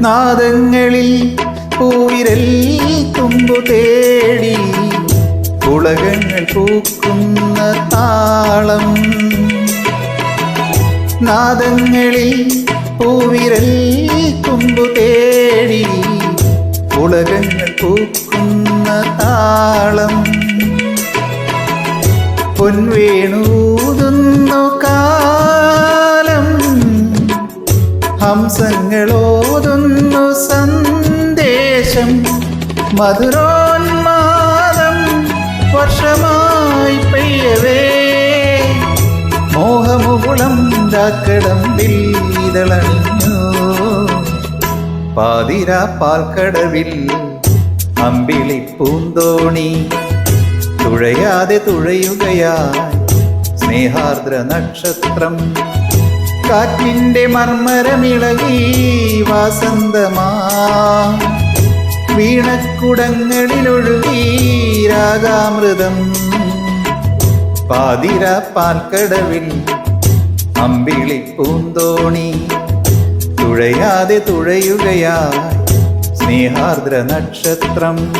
നാദങ്ങളിൽ പൂവിരൽ തുമ്പു തേടി ഉലകങ്ങൾ പൂക്കുന്ന താളം. നാദങ്ങളിൽ പൂവിരൽ തുമ്പു തേടി ഉലകങ്ങൾ പൂക്കുന്ന താളം. പൊൻവേണൂതുന്നു ഹംസങ്ങളോതുന്നു സന്ദേശം. മധുരോന്മാദം വർഷമായി പെയ്യവേ. മോഹമുകുളം ചാക്കടം വില്ലണിഞ്ഞു പാതിര പാൽക്കടവിൽ അമ്പിളി പൂന്തോണി. തുഴയാതെ തുഴയുകയായി സ്നേഹാർദ്ര നക്ഷത്രം. കാറ്റിന്റെ മർമ്മരമിളകി വാസന്തമാ. വീണക്കുടങ്ങളിലൊഴുകി രാഗാമൃതം. പാതിര പാൽക്കടവിൽ അമ്പിളി പൂന്തോണി. തുഴയാതെ തുഴയുകയാ സ്നേഹാർദ്ര നക്ഷത്രം.